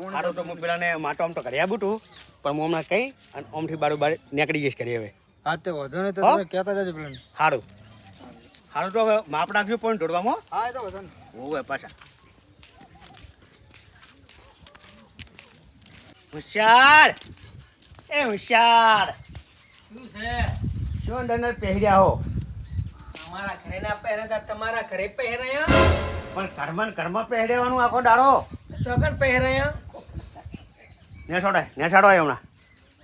સારું તો હું પેલાને માટો આમ તો કરી આપું તું પણ હું હમણાં કહી અને ઓમથી બારું બાર નીકળી જઈશ કરી હવે. હા તે વધુ ને તો તમે કહેતા જજો પેલા સારું સારું તો હવે માપ નાખ્યું પણ દોડવામાં હા. એ તો વધુ નહીં. હોવે પાછા. હોશિયાર! એ હોશિયાર! શું છે? શું ડનર પહેર્યા હો? તમારા ઘરે ના પહેરાતા તમારા ઘરે પહેરાયા? પણ ઘરમાં કર્મ ઘરમાં પહેરવાનું આખો દાડો. ચોકન પહેરાયા? નેસાડો નેસાડો આવ્યો હમણાં.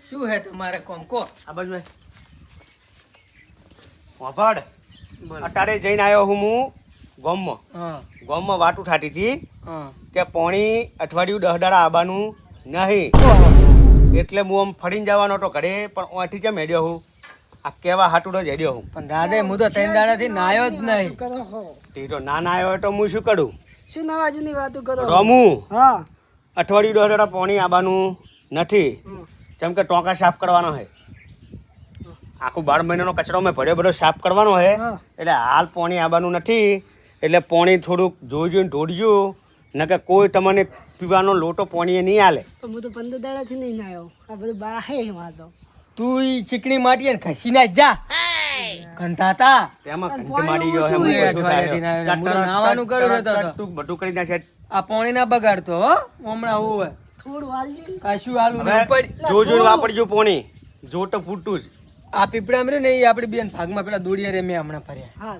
શું હે તમારે કોમ? કો. આ બાજુ વાપડ અટારે જઈને આવ્યો હું હું ગોમમાં. હા. ગોમમાં વાટું ઠાટી હતી કે પોણી અઠવાડિયું દહડાળા આવવાનું નહીં. એટલે હું આમ ફરીને જવાનો હતો ઘરે પણ ઓઠી કેમ હેડ્યો હું? આ કેવા હાટુડો જ હેડ્યો હું? પણ દાદા હું તો ત્રણ દાડાથી નાયો જ નહીં. તો ના ના આવ્યો તો હું શું કરું? શું નવાજની વાતો કરો? રમું? હા. અઠવાડિયું દોઢ પોણી આવવાનું નથી. જેમ કે ટોંકા સાફ કરવાનો છે આખું બાર મહિનાનો કચરો મેં ભર્યો ભર્યો સાફ કરવાનો છે એટલે હાલ પોણી આવવાનું નથી. એટલે પોણી થોડુંક જોઈ જોઈને ઢોળજો. ન કે કોઈ તમને પીવાનો લોટો પાણી નહીં હાલે હું તો પંદર દાડાથી નહીં આવ્યો આ બધું બાહે એમાં તો. તું ઈ ચીકણી માટી ને ખસી ના જા. કંધાતા તેમાં ઘંટી મારી ગયો ના આવ્યો. હું તો બધું કરી નાખે આ પાણી ના બગાડતો હો. હમણાં હું થોડું વાલજો કશું હાલું નહીં પડી જોઈ જોઈને વાપરજો પોણી. જો તો ફૂટતું જ. આ પીપળા રહ્યું ને એ આપડી બેન ભાગમાં પેલા દોડિયા રે મેં હમણાં ફર્યા હા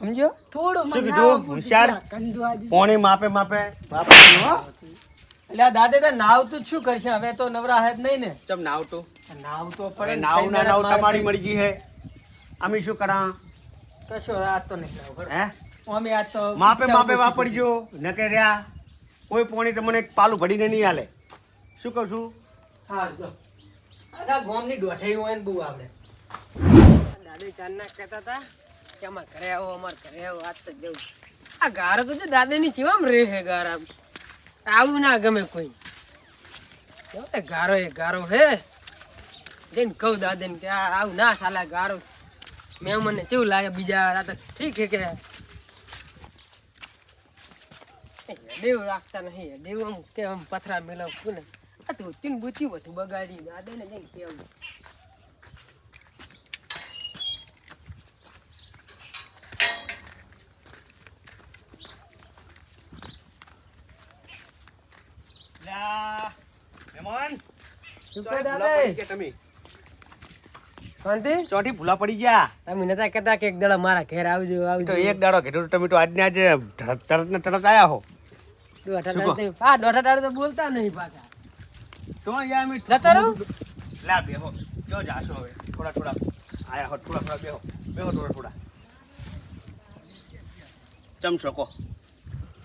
સમજો? થોડું મને કીધું? હોશિયાર? પૂરતું કંદુ આજુ. પોણી માપે માપે વાપરજો હો. એટલે આ દાદા તો નાવતું જ શું કરશે? હવે તો નવરા હે જ નહીં ને. ચમ નાવ નાવતો નાવ તો પડે ને. નાવ ના નાવ મારે તમારી મરજી હે. અમે શું કરા? કશો આજ તો નહીં હે? અમે આજ તો માપે માપે વાપરજો. નકે રહ્યા. કોઈ પોણી તમને એક પાલું ભરીને નહીં હાલે. શું કહું છું. હા જો. આ ગોમની ડોઠાઈ હોય ને બહુ આવડે. દાદી ચાંદના કહેતા હતા કે અમાર ઘરે આવો અમાર ઘરે આવો આજ તો જવું. આ ગારો તો છે દાદાની ચીવામ રે હે ગારા આવું ના ગમે કોઈ. ગારો એ ગારો હે. જઈને કહું દાદાને કે આવું ના સાલા ગારો. મેં મને કેવું લાગે બીજા ઠીક છે કે? દેવ રાખતા નહીં. દેવ આમ કે આમ પથરા મેળવ ને. આ તો તીન બુતી બધું બગાડી દાદાને જઈને કેવું. કહે ભૂલા દાદા પડી ગયા તમે. શાંતિ? ભૂલા પડી ગયા. તમે નતા કહેતા કે એક દડા મારા ઘેર આવજો તો આવજો. એક દાડો તમે આજ આજને આજે તરત ને તરત આયા હો. દોઢા તો- બોલતા નહીં પાછા. તો યાર અમે જતો રહું? લા બેહો. જો જાશો હવે. થોડા થોડા. આયા હો થોડા થોડા બેહો. બેહો થોડા થોડા. ચમ કો.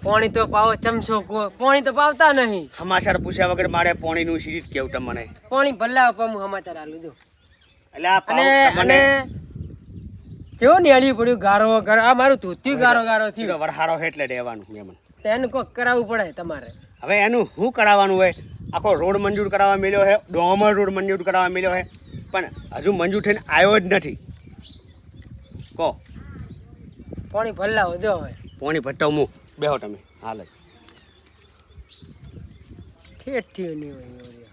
પાણી તો પાવો ચમચો કો. પાણી તો પાવતા નહીં. સમાચાર પૂછ્યા વગર મારે પોણીનું સિરીજ કેવું તમને? પાણી ભલ્લા પમ સમાચાર આલું જો એટલે આ અને અને કેવો નેળી પડ્યું? ગારો ગારો. આ મારું ધોત્યું ગારો ગારો થયું. વરહાડો એટલે રહેવાનું મહેમાન તો એનું કોક કરાવવું પડે તમારે. હવે એનું શું કરાવવાનું હોય? આખો રોડ મંજૂર કરાવવા મળ્યો છે ડોમર રોડ મંજૂર કરાવવા મળ્યો છે પણ હજુ મંજૂર થઈને આવ્યો જ નથી. કહો પાણી ભલ્લા જો હવે. પોણી ભટ્ટો હું બેહો તમે. હાલ જ. ઠેઠ થયું નહીં હોય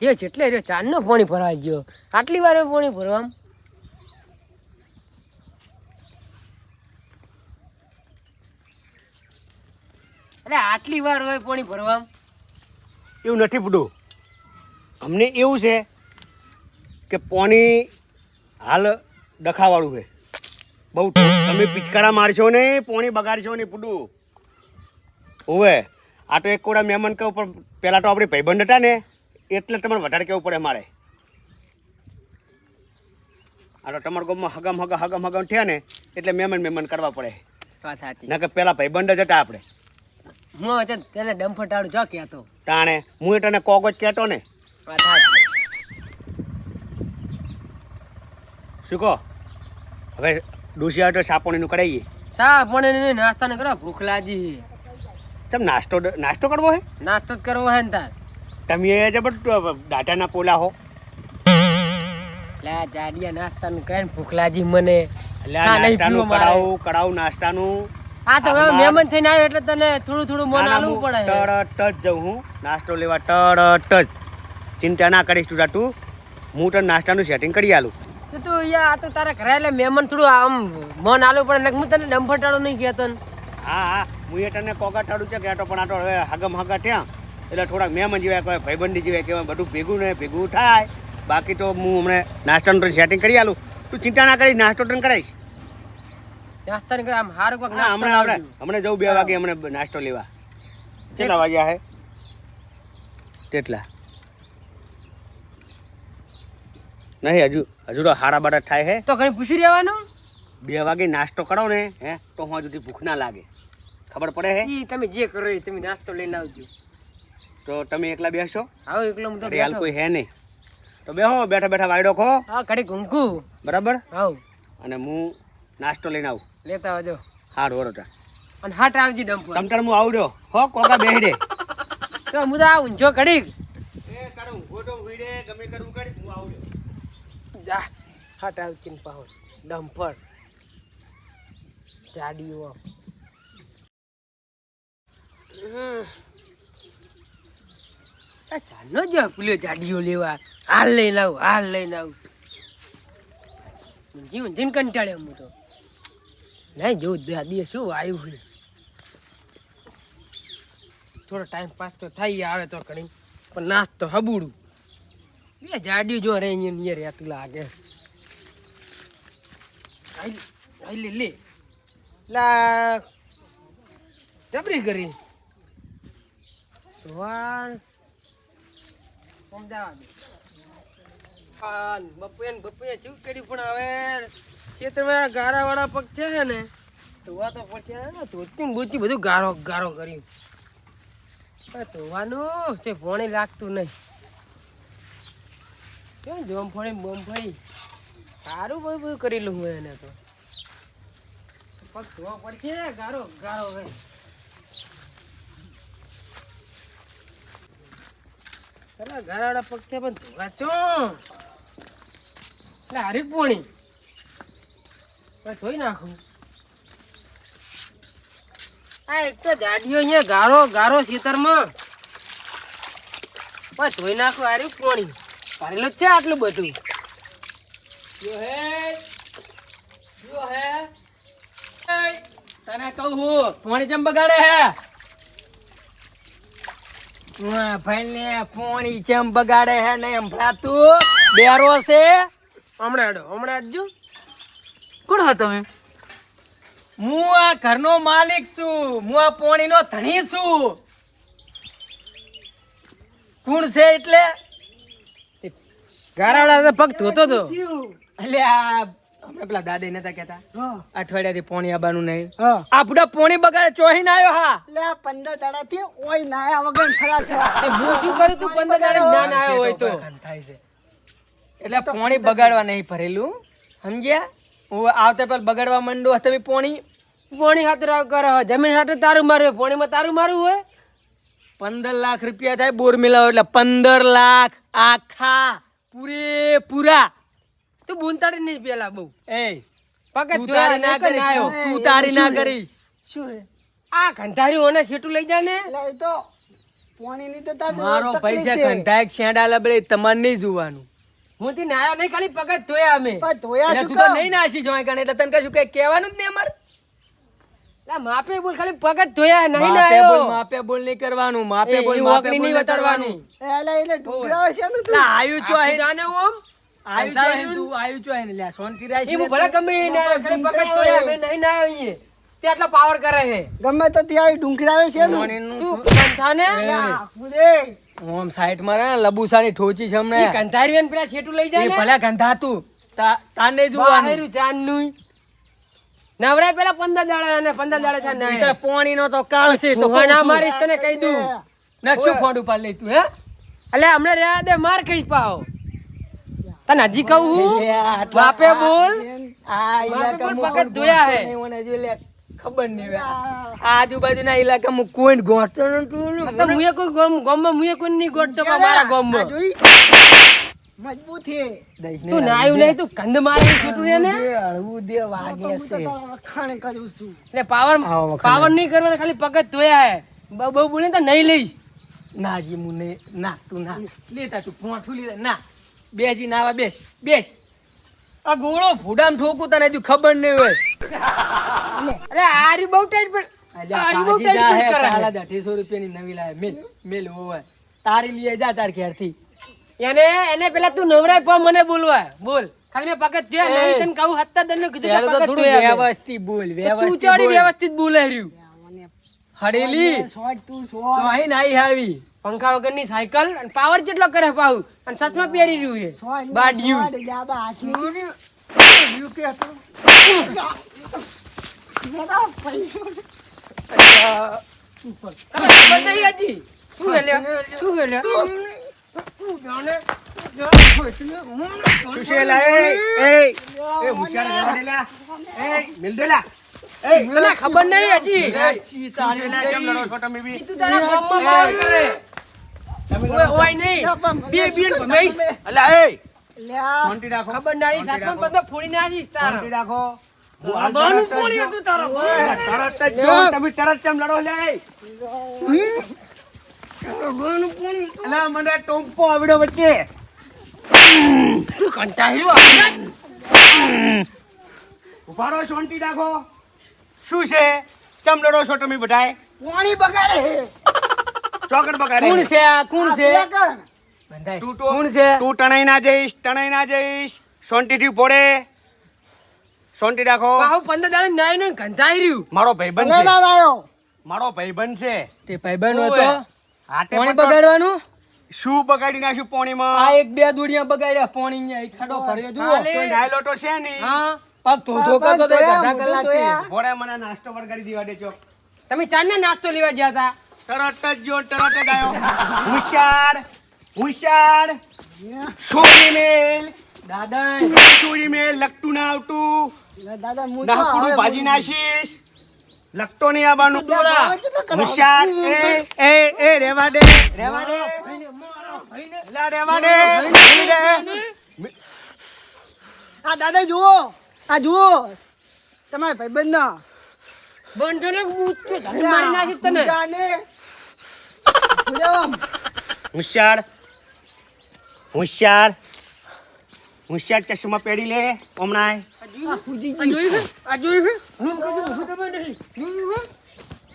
રહ્યું. જેટલે રહ્યો ચાંદનો પાણી ભરવા ગયો. આટલી વાર પાણી ભરવામાં? અરે આટલી વાર હોય પાણી ભરવામાં? એવું નથી પડું અમને એવું છે કે પાણી હાલ ડખાવાળું છે. બહુ તમે પિચકારા મારશો ને, પોણી બગાડશો ને પૂડું હોવે આ તો એક કોડા મહેમાન કહું, પણ પહેલાં તો આપણે ભાઈબંધ હતા ને. એટલે તમારે વધારે કેવું પડે મારે? આ તો તમારા ગામમાં હગમ હગમ હગમ હગમ થયા ને એટલે મહેમાન મહેમાન કરવા પડે. વાત સાચી. ના કે પેલા ભાઈબંધ જ હતા આપણે. હું વચ્ચે તેને ડંફટાડું જો કહેતો. તાણે હું તને કોક જ કહેતો ને. વાત સાચી. શું કહો? હવે ડોસી તો સાપોણીનું કરાવીએ સા નાસ્તા ને કરો ભૂખ લાગી ચમ નાસ્તો નાસ્તો કરવો હે? નાસ્તો જ કરવો હે ને તાર. તમે જબર દાટાના પોલા હો. લા જાડિયા નાસ્તાનું કરીને ભૂખ લાગી મને. નાસ્તાનું. કરાવું કરાવું નાસ્તાનું. હા તો હવે આમાં- મહેમાન થઈને આવ્યો એટલે તને થોડું થોડું મન આલું આલવું પડે. તરત જ જઉં હું. નાસ્તો લેવા તરત જ. ચિંતા ના કરીશ તું તું હું તને નાસ્તાનું સેટિંગ કરી આલું. તો તું યા આ તો તારા ઘરે એટલે મહેમાન થોડું આમ મન આલવું પડે ને હું તને ડંફટાડો નહીં કહેતો હા હા. હું એ તને કોકા છે કે આ તો પણ આ તો હવે હગમ હગા ત્યાં એટલે થોડાક મહેમાન જેવા કહેવાય ભાઈબંધી જેવા કહેવાય બધું ભેગું ને ભેગું થાય. બાકી તો હું હમણાં નાસ્તાનું તને સેટિંગ કરી આલું. તું ચિંતા ના કરીશ નાસ્તો ટ્રેન કરાવીશ. નાસ્તા ને આમ હારું કોક હા હમણાં આપણે હમણાં જવું બે વાગે હમણાં નાસ્તો લેવા. કેટલા વાગ્યા હે? તેટલા. નહીં હજુ હજુ તો હારા બારા થાય હે. તો ઘણી પૂછી રહેવાનું? બે વાગે નાસ્તો કરો ને હે તો હું હજુથી ભૂખ ના લાગે. ખબર પડે હે? તમે જે કરો એ તમે નાસ્તો લઈને આવજો. તો તમે એકલા બેસો. આવો એકલો હું તો હાલ કોઈ હે નહીં. તો બેહો બેઠા બેઠા વાયડો ખો હા ઘડી ઘૂંકુ બરાબર? આવ. અને હું નાસ્તો લઈને આવું. લેતા આવજો. હાર વરોટા અને હાટ આવજી ડંપ તમતર હું આવડ્યો હો કોકા બેહડે. તો હું તો આવું જો ઘડી. એ કરું. ઊંઘો વીડે ગમે કરું ઘડી હું આવડ્યો જા. હાટ આવજી પાહો ડમ્પર. જાડીઓ હમ. ચાલો જ પેલો જાડીઓ લેવા. હાલ લઈને આવું, હાલ લઈને આવું. જીવન જીન કંટાળ્યો હું તો. નહીં જો, દાદીએ શું આવ્યું હોય. થોડો ટાઈમ પાસ તો થઈ આવે તો ઘણી, પણ નાસ્તો હબુડું. એ જાડ્યું જો રે અહીંયા રહેતું લાગે. લે લે. લા, જબરી કરી. વાન અમદાવાદ. આન બપુએ બપુએ શું કર્યું પણ હવે ખેતરમાં ગારાવાળા પગ છે ને ધોવા તો પડશે. ધોતી બોતી બધું ગારો ગારો કર્યું. ધોવાનું છે, ભોણી લાગતું નહીં. કેમ જોમ ફોડી બોમ ફોડી? સારું બધું બધું કરેલું હું એને તો. પગ ધોવા પડશે, ગારો ગારો હે પેલા ગારાવાળા પગ પણ ધોવા ચો એટલે હારી પોણી. હવે ધોઈ નાખું. આ એક તો ધોઈ નાખું હારી પોણી. ભરેલું છે આટલું બધું જો હે જો હે. તને કહું હું, પાણી ચમ બગાડે હે? હા, ભાઈ ને પાણી બગાડે હે ને સંભળાતું બેરો છે? હમણાં હેડો હમણાં હેડજો. કોણ હો તમે? હું આ ઘરનો માલિક છું. હું આ પોણીનો ધણી છું. કોણ છે એટલે? ગારાવાળા પગ ધોતો તો. એટલે આ પેલા દાદા નતા કેતા અઠવાડિયા થી પોણી આવવાનું નહીં આપડા પોણી બગાડે ચોહીને આવ્યો હા લે પંદર દાડા થી ઓય નાયા વગર ફરાશે એ હું શું કરું તું પંદર દાડા ના ના આવ્યો હોય તો એટલે પોણી બગાડવા નહીં ભરેલું સમજ્યા હું આવતા પેલા બગાડવા માંડો તમે પોણી પોણી હાથ કરે જમીન હાથે તારું માર્યું પોણીમાં તારું મારું હોય પંદર લાખ રૂપિયા થાય બોર મિલાવો એટલે પંદર લાખ આખા પૂરેપૂરા તું બૂંતાડી નહીં પેલા બહુ. એ પગ તું તારી ના કરી આયો તું તારી ના કરીશ. શું હે? આ કંધાર્યું ઓને સીટું લઈ જા ને. એ તો પાણીની તો તાર મારો પૈસા છે. એક છેડા લબડે તમારે નહીં જોવાનું. હું થી નાયો નહીં ખાલી પગ ધોયા અમે. પણ ધોયા શું તું તો નહીં નાસી જોય કારણ એટલે તને કશું કઈ કહેવાનું જ નહીં અમારે? લા માપે બોલ ખાલી પગ ધોયા નહીં માપે બોલ નાયો માપે બોલ નહીં કરવાનું માપે બોલ માપે બોલ નહીં એલા વતાડવાની એ એટલે એટલે છે ને તું? ના આયુ છો આ જાને ઓમ? ને આટલો પાવર કરે છે. ગમે તો ત્યાં ડુંગરાવે છે ને તું કંથાને આખું રે ઓમ સાઈડમાં ને લબુસાની ઠોચી છે હમણે કંધારી ને પેલા છેટું લઈ જાય ને? ભલે કંધાતું તાને જોવાનું. બાહેરું ચાંદનું નવરા પેલા પંદર દાડા અને પંદર દાડા છે ઈ નાય તો પોણીનો તો કાળ છે તો ના મારીશ તને કહી દઉં. નકશું ફોડ ઉપર લઈ તું હે? અલે હમણાં રહ્યા દે માર કઈ પાઓ તને હજી કહું હું? બાપે બોલ. બાપે બોલ પગત ધોયા હે. ખબર નહીં આજુબાજુના ઇલાકામાં કોઈ ગોઠતો નતું તો મુએ કોઈ ગોમ ગોમમાં મુએ કોઈ નહીં ગોઠતો મારા ગોમમાં. જોઈ. મજબૂત હે તું નાયું નહીં તું કંદ મારે છૂટું ને? હળવું દે વાગે છે. ખાણ કરું છું. એટલે પાવર પાવર નહીં કરવાનો ખાલી પગત ધોયા હે. બહુ બોલે તો નહીં લઈ. ના જી મુને નહીં ના તું ના. લેતા તું પોઠું લીધા ના. બેજી નાવા બેસ બેસ. આ ગોળો ફૂડામ ઠોકું તને હજુ ખબર નહીં હોય. અરે આરી બહુ ટાઈટ પણ આરી બહુ ટાઈટ કરે કાલા જ 800 રૂપિયાની નવી લાવે મેલ મેલ હોવે. તારી લીએ જા તાર ઘેરથી. એને એને પેલા તું નવરાય પા મને બોલવા. બોલ. ખાલી મેં પગ જ ધોયા એ. તને કહું હત્તા કીધું કે મેં. વ્યવસ્થિત બોલ તું વ્યવસ્થિત વ્યવસ્થિત બોલે. રહ્યું હડેલી તું નાઈ આવી. પંખા વગરની સાયકલ અને પાવર જેટલો કરે પાઉ અને સચમાં પહેરી રહ્યું છે. બાડિયું. ખબર નહીં હજી ઓય ઓય નહીં. બે બે ભમેશ. અલા એ. લ્યા રાખો. ખબર નહીં સાસમાં પગમાં ફોડી નાખીશ તારા. શાંતિ રાખો. હું હાલ તરત જ તરત જ જો, તમે તરત કેમ લડો લે અલા મને ટોમ્પો આવડ્યો વચ્ચે. તું કંટાળ્યો ઉભારો શાંતિ રાખો. શું છે? ચમ લડો છો તમે બધાએ પાણી બગાડે ચોકડ બગાડે કોણ છે આ? કોણ છે? બંધાય. તું કોણ છે? તું ટણાઈ ના જઈશ ટણાઈ ના જઈશ. શાંતિથી પડે શાંતિ રાખો. બાહુ પંદર દાડે નાઈ ને ગંધાઈ રહ્યું. મારો ભાઈબંધ છે. ના લાયો મારો ભાઈબંધ છે. તે ભાઈબંધ હતો. હાથે પાણી બગાડવાનું? શું બગાડી નાખ્યું આ પોણીમાં એક બે દુડિયા બગાડ્યા પોણી ને ખાડો ભર્યો. કોઈ ડાયલો તો છે ને હા. પગ ધોધો કરતો તો અડધા કલાકથી ઘોડે મને નાસ્તો વળગાડી દેવા દેજો. તમે ચાંદના નાસ્તો લેવા ગયા હતા? તરત જ જો તરત જ આવ્યો હોશિયાર હોશિયાર છોરી મેલ. દાદા છોરી મેલ લગતું ના આવતું. દાદા તો નાકુડું ભાજી નાશીશ લગતો નહીં આવવાનું. હોશિયાર એ એ એ રેવા દે. રેવા દે. લા રેવા દે. આ દાદા જુઓ. આ જુઓ. તમારા ભાઈબંધ ના બંધો ને મારી નાખી તને. હોશિયાર હોશિયાર હોશિયાર ચશ્મા પહેરી લે હમણાં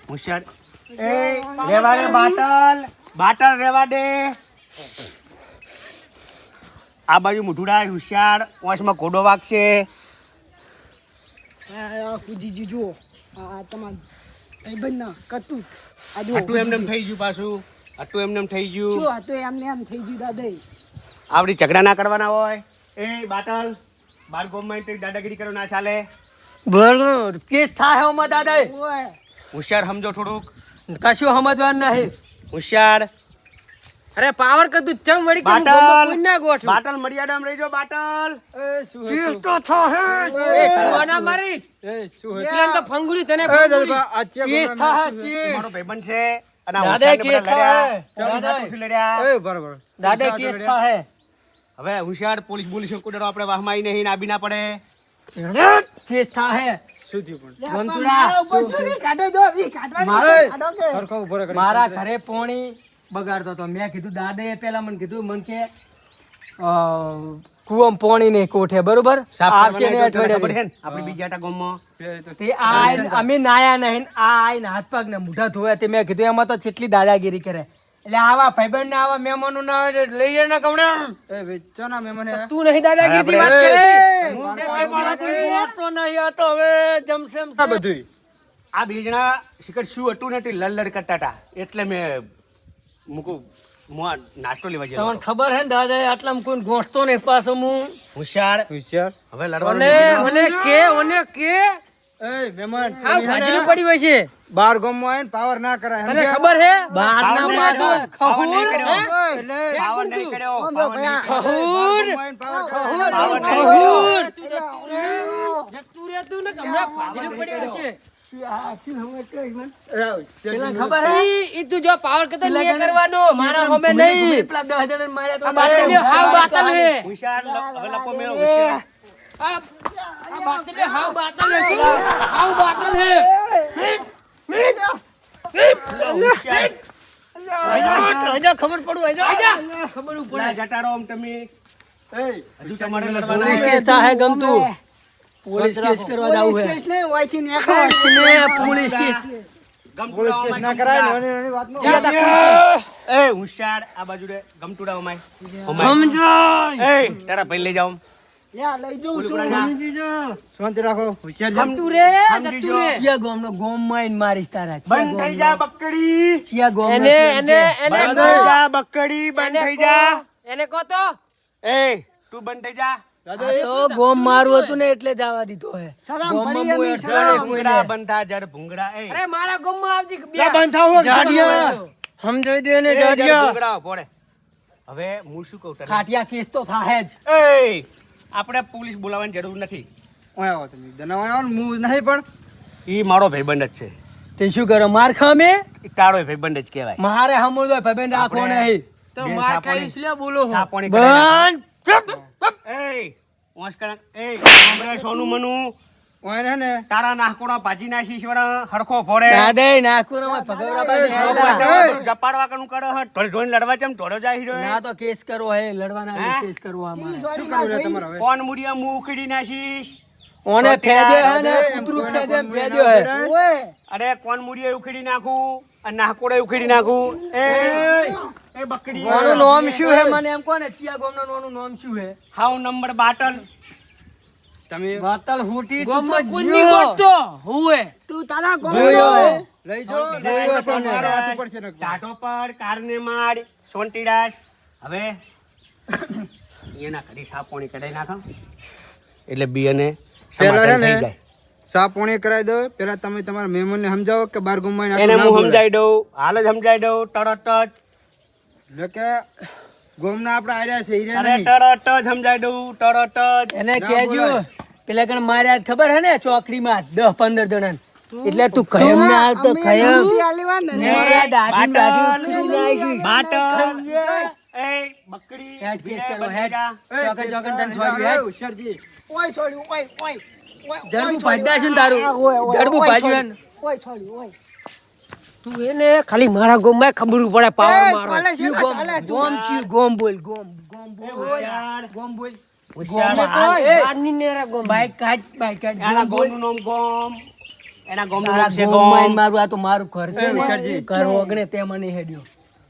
હોશિયાર એ રેવા દે બાટલ બાટલ રેવા દે આ બાજુ મુઠુડા હોશિયાર વાંસમાં ઘોડો વાગશે. હુજીજી જુઓ. આ તમારા ભાઈબંધ ના કતું આ એમને એમ થઈ ગયું પાછું. આટલું એમને એમ થઈ શું ગયું હતું? એમને એમ થઈ ગયું દાદા આવડી ઝઘડા ના કરવાના હોય? એ બાટલ બાર ગોમમાં દાદાગીરી કરો ના ચાલે? બરોબર. કેસ થાય હોમાં દાદા હોશિયાર સમજો થોડુંક. કશું સમજવાનું નહીં. હોશિયાર. અરે પાવર કતું ચમ વળી કે હું બાટલ ના ગોઠ બાટલ મર્યાદામાં રહેજો બાટલ. કેસ તો થાય એ સુવાના મારીશ એટલે એમ તો ફંગુલી તને ફંગુલી. કેસ થાય કેસ. મારો ભાઈબંધ છે. દાદા દાદા. દાદા હવે હોશિયાર પોલીસ બોલીસ કુડરો આપણે વાહમાં આવી નહીં આબી ના પડે. કેસ થાય મારા શું ઘરે પોણી બગાડતો હતો. મેં કીધું દાદાએ પેલા મને કીધું મને કે અ, કૂવામાં પોણી નહીં કોઠે બરોબર? આવશે ને તો અઠવાડિયે ને? આપણે બીજા ટા ગામમાં. તે આ અમે નાયા નહીં આ આઈને હાથ પગ ને મોઢા ધોયા તે મેં કીધું એમાં તો છેટલી દાદાગીરી કરે. એટલે આવા ભાઈબંધ ને આવા મહેમાનો ના હોય એટલે લઈ જાય ને મહેમાન. તું નહીં દાદાગીરીથી વાત કરે. વાત નહીં આ તો હવે જમસેમ સા બધું આ બીજણા શિકડ શું હતું ને તે લડ કરતા હતા. એટલે મેં મૂકું હું નાસ્તો લેવા તમને ખબર હે ને દાદા આટલામાં કોઈ ગોઠતો નહીં પાછો હું? હોશિયાર. હવે લડવાનું ઓને નથી. ઓને કે ઓને કે? હાવ ભાજલી પડી હોય છે. બાર ગામમાં આવીને પાવર ના કરાય તને ખબર હે? બાર ના માથે પાવર નહીં કર્યો. એટલે પાવર નહીં કર્યો. નહીં કર્યો. ખહુર જતું રે ને હમણાં ભાજલી પડી પેલા ખબર હે? ઈ ઈ તું જો પાવર કરતો પેલા નહીં ગણે- કરવાનો મારા હોમે ઘૂમી ઘૂમી નહીં. પેલા દસ જણાને માર્યા તો આ બાતલીઓ હાવ બાતલ હે હોશિયાર લ- હવે લપો મેળો હોશિયાર. આ આ બાતલીઓ હાવ બાતલ હે હાવ બાતલ હે હોશિયાર. હજા ખબર પડું ખબર પડે. પેલા જટાડો આમ તમે. હજુ તમારે ગમતું. પોલીસ કેસ કરવા જાવું પોલીસ હે. કેસ નહીં ઓયથી નીકળો. ને પોલીસ કેસ. પોલીસ કેસ ના કરાય નાની નાની વાતમાં એ હોશિયાર આ બાજુ રે ગમતુડા અમાય. અમાય. એ તારા ભાઈ લઈ જાઓ લ્યા, લઈ જઉં છું. શાંતિ રાખો. હોશિયાર જામ રે સમજી જતું જો. રે. ચિયા ગોમમાં મારીશ તારા બંધ થઈ જા બકડી. ગોમ એને એને એને બંધ થઈ જા બકડી બંધ થઈ જા. એને કહો તો. એ તું બંધ થઈ જા. તો ગોમ મારું હતું ને એટલે જવા દીધો હે. સલામ ગોમમાં ફરી બહુ એમની અડધા જડ સલામ. ભૂંગળા બંધ જડ ભૂંગળા એ. અરે મારા ગામમાં આવજી બે. બંધ થાવ જાડિયા. સમજાવી દે ને જાડિયા. ભૂંગળા પોડે હવે હું શું કહું તને? ખાટિયા કેસ તો થાહે જ. એ આપણે પોલીસ બોલાવવાની જરૂર નથી. ઓય આવો તમે દના આવો ને? હું નહીં પણ. ઈ મારો ભાઈબંધ જ છે. તે શું કરો? માર ખામે? તારો ભાઈબંધ જ કહેવાય. મારે હમુલ ભાઈબંધ રાખો નહીં. તો માર ખાઈશ લે બોલો. બંધ! એ વાંસ એ સાંભળે સોનું મનું? ઓય ને ને. તારા નાખકોડા ભાજી ના શીશવાડા હરખો ફોડે દાદા નાખું ને ભગવડા બાજુ જપાડવા કનું કરે હે? ઢોળી ઢોળી લડવા ચમ ઢોળો જાય હીરો ના તો કેસ કરવો હે લડવાના કેસ કરવો આમાં. શું કરવું તમારે હવે? કોણ મુડિયા મું ઉખડી નાખીશ? ઓને ફેદ્યો હે ને કૂતરું ફેદ્યો ફેદ્યો હે. ના ઓય, અરે કોણ મુડિયા ઉખડી નાખું? અને નાખકોડે ઉખડી નાખું. એ એ બકડી. મારું નામ શું હે? મને એમ કોને ચિયા ગોમનો નોનું નામ શું હે? હાઉ નંબર બાટલ. તમે બાટલ હુટી તું તો જ્યો. ગોતતો. હુએ. તું તારા ગોમનો. હે. લઈ જો. મારો હાથ ઉપર છે ને ટાટો પર કારને માડ સોંટીડાસ. હવે એના ઘડી સાપોણી કઢાઈ નાખો. એટલે બિયને સમાધાન થઈ જાય. સા પોણે કરાવી દો. પેલા તમે તમારા મહેમાનને સમજાવો કે બાર ગુમાઈને એને હું સમજાવી દઉં હાલ જ સમજાવી દઉં તરત જ એટલે કે ગોમના આપણે આર્યા છે હીરા અરે તરત જ સમજાવી દઉં તરત જ એને કહેજો પેલા કણ માર્યા ખબર હે ને ચોકડીમાં દસ પંદર જણા એટલે તું કયમ ના દાઢી બાટલ. એ બકડી હેડ કેસ કરો, હેડ. થઈ જા. એ, ચોકડ કેસ ચોકડ કરાવી તને દો, હેડ. ઓય ઓય, ઓય, ઓય. જડબું છોડ્યું. છે ને તારું. હા, ઓય, ઓય, જડબું ભાજ્યું ઓય છોડ્યું, ઓય. તું એને ખાલી મારા ગામમાં ખબર પડે પાવર મારો કોલેજ છે ને, ગોમ ચાલે ગોમ બોલ ગોમ ગોમ બોલ હોશિયાર. ગોમ બોલ હોશિયાર. એટલે તો એ. બહારની નેરા ગામ. બાઈક કાઢ બાઈક કાઢ એના ગોમ બોલ. ગોમનું નામ ગોમ એના ગોમનું તારા નામ છે ગોમમાં ગોમ આઈને મારું આ તો મારું ઘર છે. ઘર ઓગણે તે મને હેડ્યો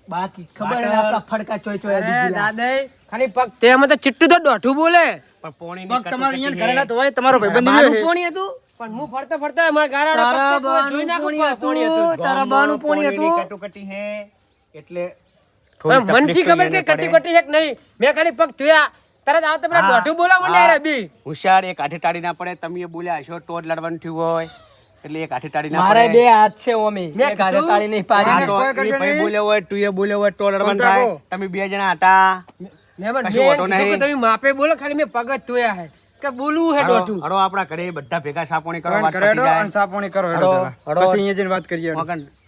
બાકી ખબર હે ફડકા ચોય ચોય અરે દીધું. દાદાએ ખાલી પગ તે તો ચિટ્ટું તો દોઢું બોલે પણ પગ તમારે અહીંયા હે. કરેલા તો હોય તમારો ભાઈબંધ રહ્યો પોણી હતું પણ હું ફરતા ફરતા મારા ગારાડો પગ જોઈ ના નાખું પોણી પોણી હતું. તારા બાનું પોણી હતું. કટોકટી હે એટલે મનથી ખબર કે એને કટી પડે. કટી છે કે નહીં મેં ખાલી પગ ધોયા તરત આવતા પેલા હા. બોલાવ મને માંડ્યા રે બી હોશિયાર એક આઠે તાળી ના પડે તમે બોલ્યા છો ટોટ લડવાનું થયું હોય એટલે એક આઠે તાળી ના મારે બે હાથ છે ઓમી એક હાથે. તાળી નહીં પાડી ભાઈ. બોલ્યો હોય તું એ બોલ્યો હોય તો લડવાનું થાય તમે બે જણા હતા મેં પણ કશું મેં હોતો કીધું કે તમે માપે બોલો ખાલી મેં પગ જ હે કે બોલવું હે હળો દોઢું આપણા ઘરે બધા ભેગા સાપોણી કરો વાત કરાડો જાય. અને કરો હેડો હળો, પહેલા. હળો. પછી અહીંયા જઈને વાત કરીએ હેડો.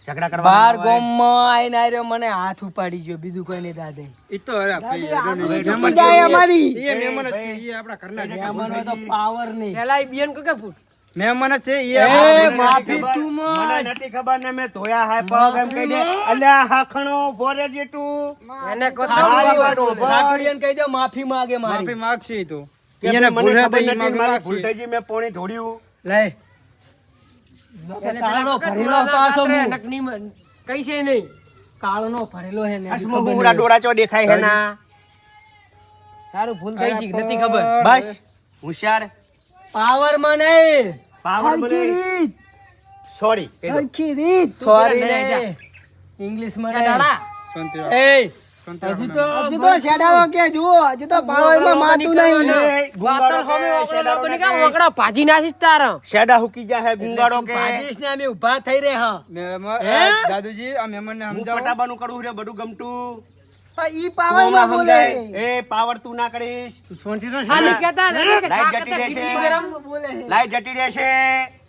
ઝઘડા કરવા બાર ગામમાં આઈને આર્યો મને હાથ ઉપાડી ગયો બીજું કોઈ નહીં દાદા ઈ તો અરે ભાઈ હેડો ને. ઈ ચૂકી મહેમાન જાય અમારી. ઈ મહેમાન છે. ઈ આપણા ઘરના જ તો પાવર નહીં પેલા એ બેન કે પૂછ મહેમાન જ છે. એ માફી તું મને નથી ખબર ને મેં ધોયા હાય પગ એમ કહી દે અલ્યા હાખણો ભોરે જેટું. એને કહો તો કહી દો માફી માંગે મારી. માગશે ઈ તો. એને ભૂલ હે તો ખબર ઈ નથી માફી મારી માગશે. ભૂલ થઈ ગઈ મેં પોણી ઢોળ્યું લઈ. એને ભરેલો પાછો ડોળા મું. કાતરે, નકની મ- કઈ છે નહીં. કાળનો ભરેલો હે ને ચો દેખાય હે ના? તારું ભૂલ થઈ ગઈ નથી ખબર? બસ હોશિયાર. પાવરમાં નહીં પાવરમાં નહીં સોરી હરખી રીત. સોરી નહીં ઇંગ્લિશમાં કે શાંતિ એ હજી તો હજી તો શેડાવો કે જુઓ હજી તો પાવરમાં માતું નહીં. વાતર હમે ઓકડા બની ગયા, ઓકડા ભાજી નાસી તાર. શેડા હુકી જા હે ગુંગાડો કે. ભાજીશ ને અમે ઊભા થઈ રહે હા? દાદુજી આ મહેમાનને ને સમજાવ. પટાબાનું કરું રે બધું ગમતું. પણ ઈ તું પાવરમાં બોલે. એ પાવર તું ના કરીશ. આ નહીં કહેતા દાદા કે લાઈટ જતી રહેશે. લાઈટ જતી રહેશે.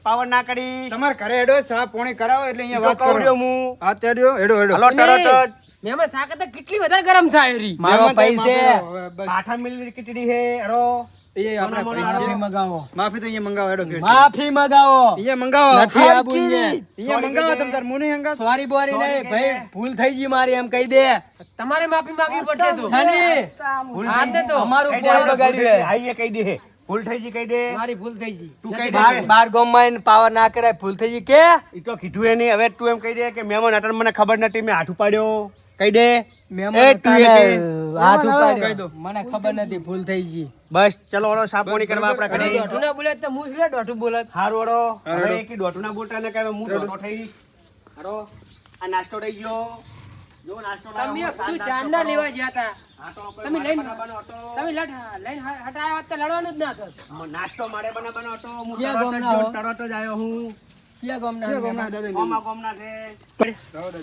પાવર ના કરીશ. તમારે ઘરે હેડો સા પોણી કરાવો એટલે અહીંયા વાત કરો. હું. હા તે હેડો હેડો હેડો. હલો તરત મેમાં શાક તો કેટલી વધારે ગરમ થાય રી. મારો પૈસે માફી દો, હવે બસ. પાઠા મિલી ખીચડી હે અડો એ આપણે મોનો પૈસે. માફી તો અહીંયા મંગાવો હેડો માફી મગાવો. અહીંયા મંગાવો. નથી આબુ અહીંયા. અહીંયા મંગાવો તમ તાર મુની હંગાત. સોરી બોરી નહીં. ભાઈ ભૂલ થઈ ગઈ મારી એમ કહી દે. તમારે માફી માંગવી પડશે તો. છાની. હા તે તો અમારું કહી બગાડ્યું આઈએ કહી દે. ભૂલ થઈ ગઈ કહી દે. મારી ભૂલ થઈ ગઈ. તું કહી બાર દે. બાર ગામમાં પાવર ના કરાય. ભૂલ થઈ ગઈ કે? ઈ તો કીધું એ નહીં હવે તું એમ કહી દે કે મહેમાન હતા મને ખબર નથી મેં હાથ ઉપાડ્યો. કહી દે. એ તું એ તાને કે. કહી દો. મને ખબર નથી ભૂલ થઈ ગઈ. બસ ચલો ઓળો સાપોણી કરવા આપણા ઘરે. દોઢું ના બોલે તો હું એટલે ડોટુ બોલત હારું ઓળો હવે એકી દોઢું ના બોલતા ને કહેવાય હું ડોટો થઈ. હારો. આ નાસ્તો થઈ ગયો. જો નાસ્તો તમે તું ચાર ના લેવા ગયા હતા. તમે લઈને તમે લડ લઈને હટાયા હોત તો લડવાનું જ ના થત નાસ્તો મારે બનાવવાનો હતો. હું ક્યાં તરત જ ગામના જો, હો? તરત જ આવ્યો હું. ક્યાં ગામના ગામના? દાદા ગોમા ગોમના છે. દાદા.